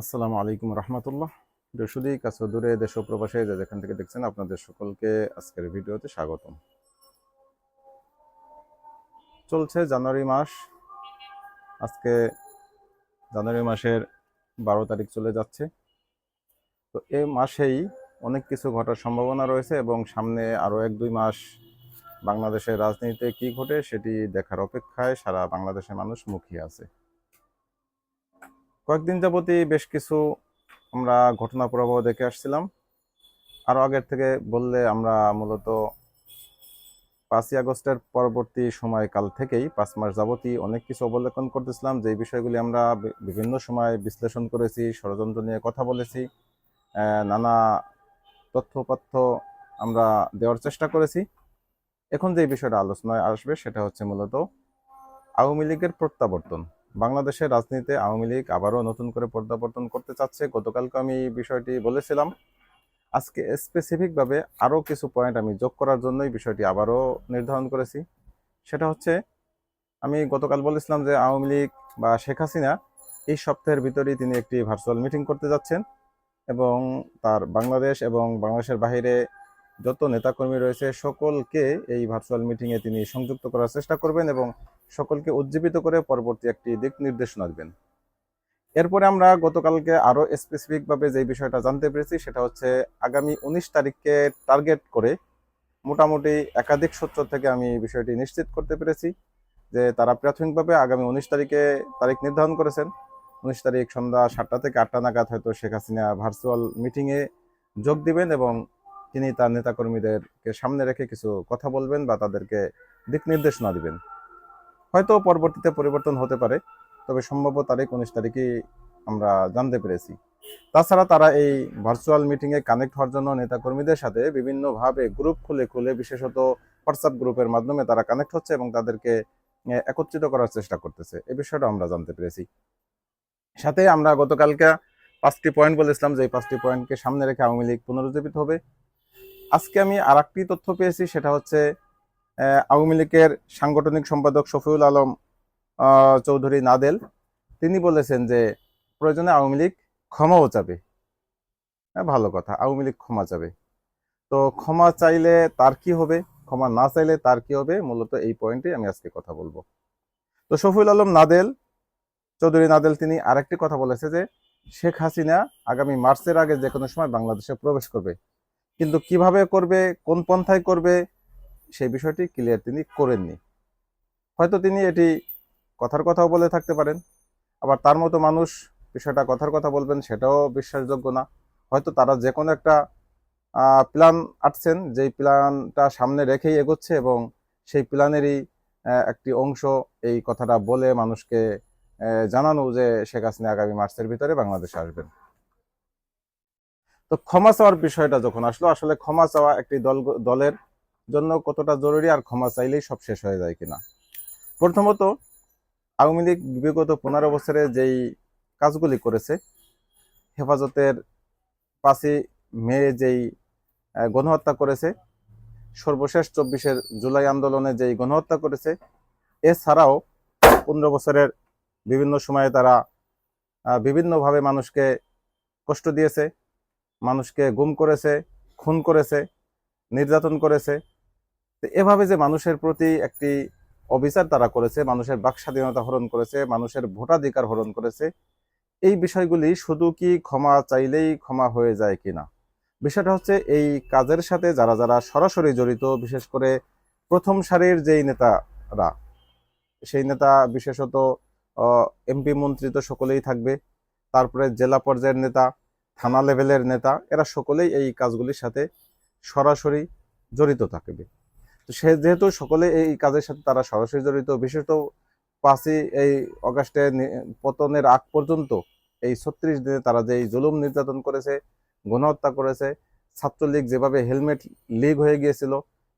আসসালামু আলাইকুম রহমতুল্লাহ। দর্শদিক কাছে দূরে দেশ প্রবাসে যে যেখান থেকে দেখছেন আপনাদের সকলকে আজকের ভিডিওতে স্বাগতম। চলছে জানুয়ারি মাস। আজকে জানুয়ারি মাসের বারো তারিখ চলে যাচ্ছে। তো এই মাসেই অনেক কিছু ঘটার সম্ভাবনা রয়েছে এবং সামনে আরও এক দুই মাস বাংলাদেশের রাজনীতিতে কি ঘটে সেটি দেখার অপেক্ষায় সারা বাংলাদেশের মানুষ মুখিয়ে আছে। কয়েকদিন যাবতই বেশ কিছু আমরা ঘটনা প্রবাহ দেখে আসছিলাম। আরও আগের থেকে বললে আমরা মূলত পাঁচই আগস্টের পরবর্তী সময়কাল থেকেই পাঁচ মাস যাবতই অনেক কিছু অবলোকন করতেছিলাম যে বিষয়গুলি আমরা বিভিন্ন সময় বিশ্লেষণ করেছি, ষড়যন্ত্র নিয়ে কথা বলেছি নানা তথ্যপত্র আমরা দেওয়ার চেষ্টা করেছি। এখন যে বিষয়টা আলোচনায় আসবে সেটা হচ্ছে মূলত আওয়ামী লীগের প্রত্যাবর্তন। বাংলাদেশের রাজনীতিতে আওয়ামী লীগ আবারও নতুন করে প্রত্যাবর্তন করতে চাচ্ছে। গতকালকে আমি বিষয়টি বলেছিলাম। আজকে স্পেসিফিকভাবে আরও কিছু পয়েন্ট আমি যোগ করার জন্যই বিষয়টি আবারও নির্ধারণ করেছি। সেটা হচ্ছে, আমি গতকাল বলেছিলাম যে আওয়ামী লীগ বা শেখ হাসিনা এই সপ্তাহের ভিতরেই তিনি একটি ভার্চুয়াল মিটিং করতে যাচ্ছেন এবং তার বাংলাদেশ এবং বাংলাদেশের বাইরে যত নেতাকর্মী রয়েছে, সকলকে এই ভার্চুয়াল মিটিংয়ে তিনি সংযুক্ত করার চেষ্টা করবেন এবং সকলকে উজ্জীবিত করে পরবর্তী একটি দিক নির্দেশনা দেবেন। এরপরে আমরা গতকালকে আরও স্পেসিফিকভাবে যে বিষয়টা জানতে পেরেছি, সেটা হচ্ছে আগামী উনিশ তারিখকে টার্গেট করে মোটামুটি একাধিক সূত্র থেকে আমি বিষয়টি নিশ্চিত করতে পেরেছি যে তারা প্রাথমিকভাবে আগামী উনিশ তারিখে তারিখ নির্ধারণ করেছেন। উনিশ তারিখ সন্ধ্যা সাতটা থেকে আটটা নাগাদ হয়তো শেখ হাসিনা ভার্চুয়াল মিটিংয়ে যোগ দিবেন এবং তিনি তার নেতাকর্মীদেরকে সামনে রেখে কিছু কথা বলবেন বা তাদেরকে দিক নির্দেশনা দিবেন। হয়তো পরবর্তীতে পরিবর্তন হতে পারে, তবে সম্ভাব্য তারিখ উনিশ তারিখে আমরা জানতে পেরেছি। তাছাড়া তারা এই ভার্চুয়াল মিটিংয়ে কানেক্ট হওয়ার জন্য নেতাকর্মীদের সাথে বিভিন্নভাবে গ্রুপ খুলে খুলে, বিশেষত হোয়াটসঅ্যাপ গ্রুপের মাধ্যমে তারা কানেক্ট হচ্ছে এবং তাদেরকে একত্রিত করার চেষ্টা করতেছে। এ বিষয়টা আমরা জানতে পেরেছি। সাথে আমরা গতকালকে পাঁচটি পয়েন্ট বলেছিলাম যে এই পাঁচটি পয়েন্টকে সামনে রেখে আওয়ামী লীগ পুনরুজ্জীবিত হবে। আজকে আমি আর তথ্য পেয়েছি, সেটা হচ্ছে আওয়ামী লীগের সাংগঠনিক সম্পাদক শফিউল আলম চৌধুরী নাদেল, তিনি বলেছেন যে প্রয়োজনে আওয়ামী লীগ ক্ষমাও চাবে। হ্যাঁ ভালো কথা, আওয়ামী লীগ ক্ষমা চাবে। তো ক্ষমা চাইলে তার কি হবে? ক্ষমা না চাইলে তার কি হবে? মূলত এই পয়েন্টে আমি আজকে কথা বলব। তো শফিউল আলম নাদেল, চৌধুরী নাদেল, তিনি আরেকটি কথা বলেছে যে শেখ হাসিনা আগামী মার্চের আগে যে কোনো সময় বাংলাদেশে প্রবেশ করবে। কিন্তু কীভাবে করবে, কোন পন্থায় করবে সেই বিষয়টি ক্লিয়ার তিনি করেননি। হয়তো তিনি এটি কথার কথাও বলে থাকতে পারেন, আবার তার মতো মানুষ বিষয়টা কথার কথা বলবেন সেটাও বিশ্বাসযোগ্য না। হয়তো তারা যে কোনো একটা প্ল্যান আটছেন, যেই প্ল্যানটা সামনে রেখেই এগোচ্ছে এবং সেই প্ল্যানেরই একটি অংশ এই কথাটা বলে মানুষকে জানানো যে শেখ হাসিনা আগামী মার্চের ভিতরে বাংলাদেশে আসবেন। তো ক্ষমা চাওয়ার বিষয়টা যখন আসলো, আসলে ক্ষমা চাওয়া একটি দল, দলের জন্য কতটা জরুরি আর ক্ষমা চাইলেই সব শেষ হয়ে যায় কিনা? প্রথমত, আওয়ামী লীগ বিগত পনেরো বছরে যেই কাজগুলি করেছে, হেফাজতের পাঁচই মে যেই গণহত্যা করেছে, সর্বশেষ চব্বিশের জুলাই আন্দোলনে যেই গণহত্যা করেছে, এছাড়াও পনেরো বছরের বিভিন্ন সময়ে তারা বিভিন্নভাবে মানুষকে কষ্ট দিয়েছে, মানুষকে গুম করেছে, খুন করেছে, নির্যাতন করেছে তো এভাবে যে মানুষের প্রতি একটি অবিচার তারা করেছে, মানুষের বাক স্বাধীনতা হরণ করেছে, মানুষের ভোটাধিকার হরণ করেছে, এই বিষয়গুলি শুধু কি ক্ষমা চাইলেই ক্ষমা হয়ে যায় কিনা? বিষয়টা হচ্ছে এই কাজের সাথে যারা যারা সরাসরি জড়িত, বিশেষ করে প্রথম সারির যেই নেতারা, সেই নেতা বিশেষত এমপি মন্ত্রী তো সকলেই থাকবে, তারপরে জেলা পর্যায়ের নেতা, থানা লেভেলের নেতা, এরা সকলেই এই কাজগুলির সাথে সরাসরি জড়িত থাকবে। তো সে যেহেতু সকলে এই কাজের সাথে তারা সরাসরি জড়িত, বিশেষত পাঁচই এই অগাস্টে পতনের আগ পর্যন্ত এই ছত্রিশ দিনে তারা যে জুলুম নির্যাতন করেছে, গণহত্যা করেছে, ছাত্রলীগ যেভাবে হেলমেট লীগ হয়ে গিয়েছিল,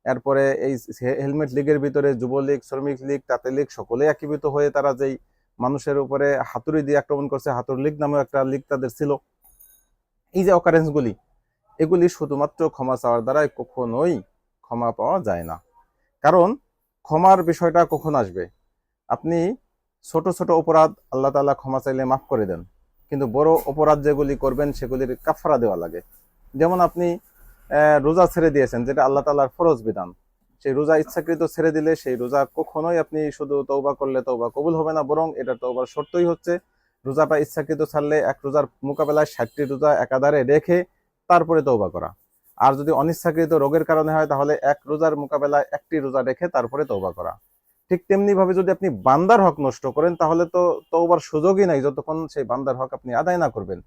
এরপরে এই হেলমেট লীগের ভিতরে যুবলীগ, শ্রমিক লীগ, তাঁতি লীগ সকলে একীভূত হয়ে তারা যেই মানুষের উপরে হাতুড়ি দিয়ে আক্রমণ করছে হাতুর লীগ নামে একটা লীগ তাদের ছিল। এই যে অকারেন্সগুলি এগুলি শুধুমাত্র ক্ষমা চাওয়ার দ্বারাই কখনোই ক্ষমা পাওয়া যায় না। কারণ ক্ষমার বিষয়টা কখন আসবে? আপনি ছোট ছোট অপরাধ আল্লাহ তালা ক্ষমা চাইলে মাফ করে দেন। কিন্তু বড় অপরাধ যেগুলি করবেন সেগুলির কাফারা দেওয়া লাগে। যেমন আপনি রোজা ছেড়ে দিয়েছেন, যেটা আল্লাহ তাআলার ফরজ বিধান। সেই রোজা ইচ্ছাকৃত ছেড়ে দিলে সেই রোজা কখনোই আপনি শুধু তৌবা করলে তৌবা কবুল হবে না, বরং এটা তৌবার শর্তই হচ্ছে রোজাটা ইচ্ছাকৃত ছাড়লে এক রোজার মোকাবেলায় ষাটটি রোজা একাধারে রেখে তারপরে তৌবা করা। আর যদি অনিচ্ছাকৃত রোগের কারণে হয়, তাহলে এক রোজার মোকাবেলায় একটি রোজা রেখে তারপরে তৌবা করা। ঠিক তেমনি ভাবে যদি আপনি বান্দার হক নষ্ট করেন, তাহলে তো তৌবার সুযোগই নাই, যতক্ষণ সেই বান্দার হক আপনি আদায় না করবেন।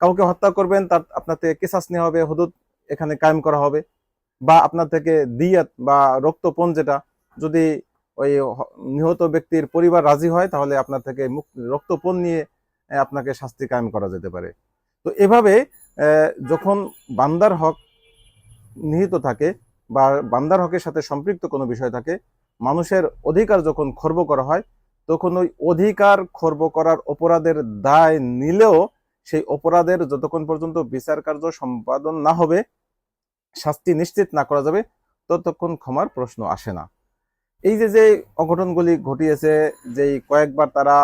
কাউকে হত্যা করবেন, তার আপনার থেকে কেসাস নেওয়া হবে, হুদুদ এখানে কায়েম করা হবে। বা আপনার থেকে দিয়াত বা রক্তপণ যেটা, যদি ওই নিহত ব্যক্তির পরিবার রাজি হয়, তাহলে আপনার থেকে রক্তপণ নিয়ে আপনাকে শাস্তি কায়েম করা যেতে পারে। তো এভাবে যখন বান্দার হক নিহিত থাকে বা বান্দার হকের সাথে সম্পৃক্ত কোনো বিষয় থাকে, মানুষের অধিকার যখন খর্ব করা হয়, তখন ওই অধিকার খর্ব করার অপরাধের দায় নিলেও সেই অপরাধের যতক্ষণ পর্যন্ত বিচার কার্য সম্পাদন না হবে, শাস্তি নিশ্চিত না করা যাবে, ততক্ষণ ক্ষমার প্রশ্ন আসে না। এই যে যে অঘটনগুলি ঘটিয়েছে, যেই কয়েকবার তারা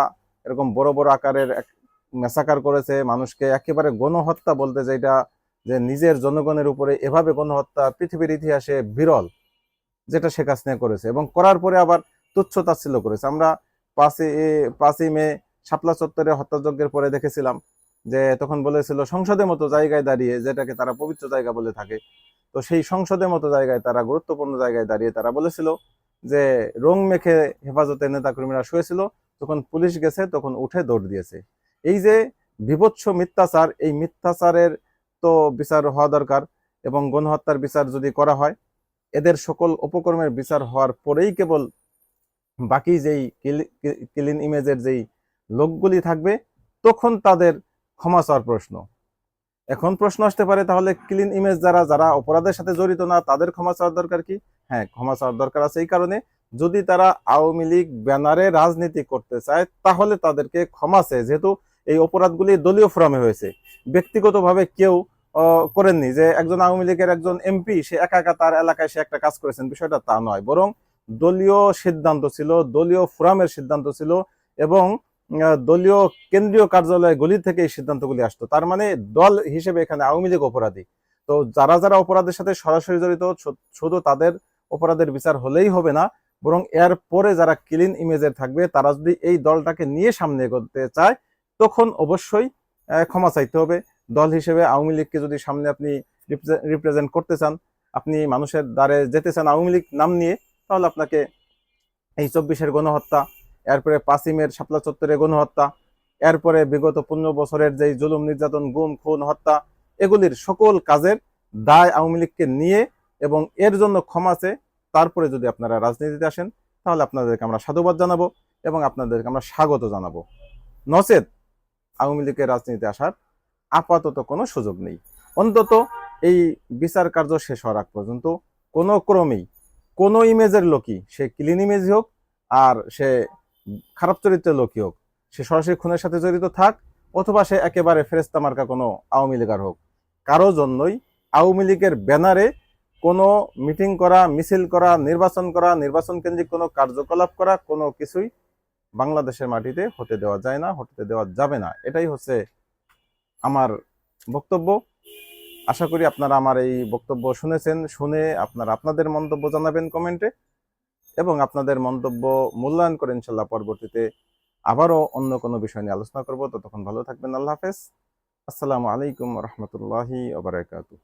এরকম বড় বড় আকারের মেসাকার করেছে, মানুষকে একেবারে গণহত্যা বলতে যেটা, যে নিজের জনগণের উপরে এভাবে গণহত্যা পৃথিবীর ইতিহাসে বিরল, যেটা শেখ হাসিনা করেছে এবং করার পরে আবার তুচ্ছ তাচ্ছিল্য করেছে। আমরা পাঁচই পাঁচই মে শাপলা চত্বরে হত্যাযজ্ঞের পরে দেখেছিলাম যে তখন বলেছিল, সংসদের মতো জায়গায় দাঁড়িয়ে যেটাকে তারা পবিত্র জায়গা বলে থাকে। তো সেই সংসদের মতো জায়গায় তারা, গুরুত্বপূর্ণ জায়গায় দাঁড়িয়ে তারা বলেছিল যে, রং মেখে হেফাজতের নেতাকর্মীরা শুয়েছিল তখন পুলিশ গেছে তখন উঠে দৌড় দিয়েছে। এই যে বিভৎস মিথ্যাচার, এই মিথ্যাচারের তো বিচার হওয়া দরকার এবং গণহত্যার বিচার যদি করা হয়, এদের সকল উপকর্মের বিচার হওয়ার পরেই কেবল বাকি যেই ক্লিন ইমেজের যেই লোকগুলি থাকবে, তখন তাদের ক্ষমা চাওয়ার প্রশ্ন। এখন প্রশ্ন আসতে পারে, তাহলে ক্লিন ইমেজ যারা যারা অপরাধের সাথে জড়িত না, তাদের ক্ষমা চাওয়ার দরকার কি? হ্যাঁ ক্ষমা চাওয়ার দরকার আছে এই কারণে। যদি তারা আওয়ামী লীগ ব্যানারে রাজনীতি করতে চায়, তাহলে তাদেরকে ক্ষমা চায়। যেহেতু এই অপরাধগুলি দলীয় ফোরামে হয়েছে। ব্যক্তিগতভাবে কেউ করেননি যে একজন আওয়ামী লীগের একজন এমপি, সে একা একা তার এলাকায় সে একটা কাজ করেছেন, বিষয়টা তা নয়। বরং দলীয় সিদ্ধান্ত ছিল, দলীয় ফোরামের সিদ্ধান্ত ছিল এবং দলীয় কেন্দ্রীয় কার্যালয় গলি থেকে এই সিদ্ধান্তগুলি আসতো। তার মানে দল হিসেবে এখানে আওয়ামী লীগ অপরাধী। তো যারা যারা অপরাধের সাথে সরাসরি জড়িত শুধু তাদের অপরাধের বিচার হলেই হবে না, বরং এর পরে যারা ক্লিন ইমেজের থাকবে, তারা যদি এই দলটাকে নিয়ে সামনে এগোতে চায় তখন অবশ্যই ক্ষমা চাইতে হবে। দল হিসেবে আওয়ামী লীগকে যদি সামনে আপনি রিপ্রেজেন্ট করতে চান, আপনি মানুষের দ্বারে যেতে চান আওয়ামী লীগ নাম নিয়ে, তাহলে আপনাকে এই চব্বিশের গণহত্যা, এরপরে পাসিমের শাপলা চত্বরে গণহত্যা, এরপরে বিগত পনেরো বছরের যেই জুলুম, নির্যাতন, গুম, খুন, হত্যা, এগুলির সকল কাজের দায় আওয়ামী লীগকে নিয়ে এবং এর জন্য ক্ষমা চেয়ে তারপরে যদি আপনারা রাজনীতিতে আসেন, তাহলে আপনাদেরকে আমরা সাধুবাদ জানাব এবং আপনাদেরকে আমরা স্বাগত জানাব। নচেত আওয়ামী লীগের রাজনীতিতে আসার আপাতত কোনো সুযোগ নেই। অন্তত এই বিচার কার্য শেষ হওয়ার আগ পর্যন্ত কোনো ক্রমেই, কোনো ইমেজের লোকই, সে ক্লিন ইমেজ হোক আর সে খারাপ চরিত্রের লোকই হোক, সে সরাসরি খুনের সাথে জড়িত থাক অথবা সে একেবারে ফেরেস্তা মার্কা কোনো আওয়ামী লীগার হোক। কারও জন্যই আওয়ামী লীগের ব্যানারে কোনো মিটিং করা, মিছিল করা, নির্বাচন করা, নির্বাচন কেন্দ্রিক কোনো কার্যকলাপ করা কোনো কিছুই বাংলাদেশের মাটিতে হতে দেওয়া যায় না, হতে দেওয়া যাবে না। এটাই হচ্ছে আমার বক্তব্য। আশা করি আপনারা আমার এই বক্তব্য শুনেছেন, শুনে আপনারা আপনাদের মন্তব্য জানাবেন কমেন্টে এবং আপনাদের মন্তব্য মূল্যায়ন করে ইনশাল্লাহ পরবর্তীতে আবারও অন্য কোনো বিষয় নিয়ে আলোচনা করব। ততক্ষণ ভালো থাকবেন, আল্লাহ হাফেজ। আসসালামু আলাইকুম রহমতুল্লাহি ওবরাকাতু